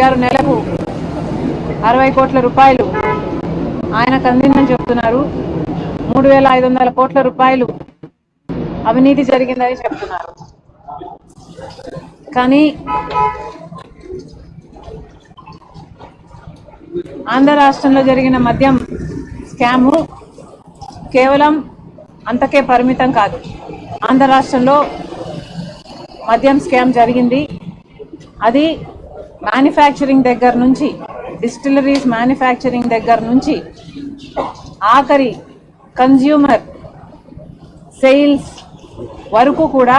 గారు నెలకు అరవై కోట్ల రూపాయలు ఆయనకు అందిందని చెప్తున్నారు. మూడు వేల ఐదు వందల కోట్ల రూపాయలు అవినీతి జరిగిందని చెప్తున్నారు. కానీ ఆంధ్ర రాష్ట్రంలో జరిగిన మద్యం స్కాము కేవలం అంతకే పరిమితం కాదు. ఆంధ్ర రాష్ట్రంలో మద్యం స్కామ్ జరిగింది. అది మ్యానుఫ్యాక్చరింగ్ దగ్గర నుంచి డిస్టిలరీస్ మ్యానుఫ్యాక్చరింగ్ దగ్గర నుంచి ఆఖరి కన్జ్యూమర్ సేల్స్ వరకు కూడా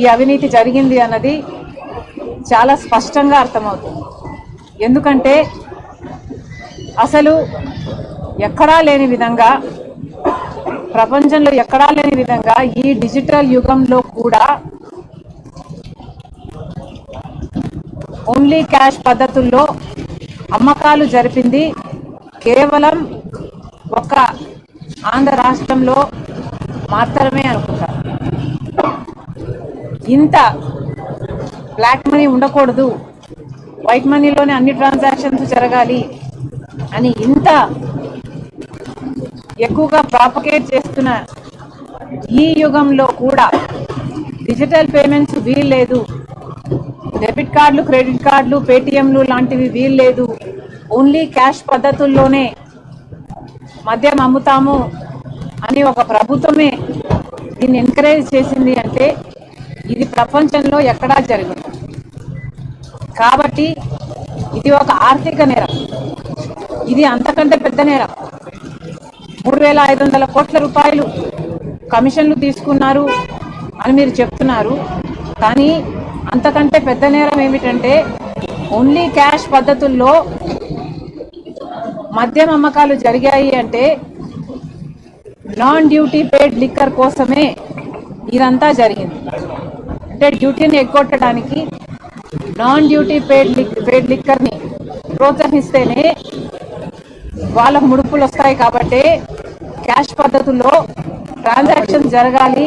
ఈ అవినీతి జరిగింది అన్నది చాలా స్పష్టంగా అర్థమవుతుంది. ఎందుకంటే అసలు ఎక్కడా లేని విధంగా ప్రపంచంలో ఎక్కడా లేని విధంగా ఈ డిజిటల్ యుగంలో కూడా ఓన్లీ క్యాష్ పద్ధతుల్లో అమ్మకాలు జరిపింది. కేవలం ఒక ఆంధ్ర రాష్ట్రంలో మాత్రమే అనుకుంటా ఇంత బ్లాక్ మనీ ఉండకూడదు. వైట్ మనీలోనే అన్ని ట్రాన్సాక్షన్స్ జరగాలి అని ఇంత ఎక్కువగా ప్రాపకేట్ చేస్తున్న ఈ యుగంలో కూడా డిజిటల్ పేమెంట్స్ వీల్లేదు. డెబిట్ కార్డులు క్రెడిట్ కార్డులు పేటిఎంలు లాంటివి వీల్లేదు. ఓన్లీ క్యాష్ పద్ధతుల్లోనే మద్యం అమ్ముతాము అని ఒక ప్రభుత్వమే దీన్ని ఎంకరేజ్ చేసింది అంటే ఇది ప్రపంచంలో ఎక్కడా జరగదు. కాబట్టి ఇది ఒక ఆర్థిక నేరం. ఇది అంతకంటే పెద్ద నేరం. మూడు వేల ఐదు వందల కోట్ల రూపాయలు కమిషన్లు తీసుకున్నారు అని మీరు చెప్తున్నారు. కానీ అంతకంటే పెద్ద నేరం ఏమిటంటే ఓన్లీ క్యాష్ పద్ధతుల్లో మద్యం అమ్మకాలు జరిగాయి అంటే నాన్ డ్యూటీ పేడ్ లిక్కర్ కోసమే ఇదంతా జరిగింది. అంటే డ్యూటీని ఎగ్గొట్టడానికి non duty paid liq paid లిక్కర్ని ప్రోత్సహిస్తేనే వాళ్ళకు ముడుపులు వస్తాయి కాబట్టి క్యాష్ పద్ధతుల్లో ట్రాన్సాక్షన్ జరగాలి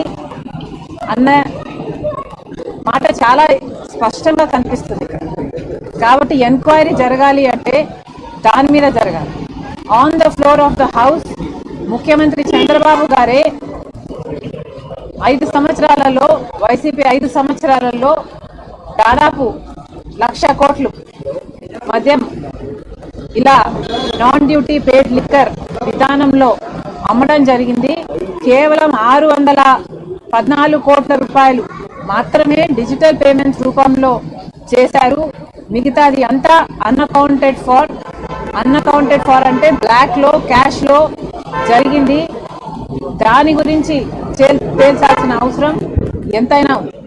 అన్న మాట చాలా స్పష్టంగా కనిపిస్తుంది ఇక్కడ. కాబట్టి ఎంక్వైరీ జరగాలి అంటే దాని మీద జరగాలి. On the floor of the house ముఖ్యమంత్రి చంద్రబాబు గారే ఐదు సంవత్సరాలలో వైసీపీ ఐదు సంవత్సరాలలో దాదాపు లక్ష కోట్లు మద్యం ఇలా నాన్ డ్యూటీ పేడ్ లిక్కర్ విధానంలో అమ్మడం జరిగింది. కేవలం ఆరు వందల పద్నాలుగు కోట్ల రూపాయలు మాత్రమే డిజిటల్ పేమెంట్స్ రూపంలో చేశారు. మిగతాది అంతా అన్అకౌంటెడ్ ఫార్ అన్అకౌంటెడ్ ఫార్ అంటే బ్లాక్లో క్యాష్లో జరిగింది. దాని గురించి తేల్చాల్సిన అవసరం ఎంతైనా ఉంది.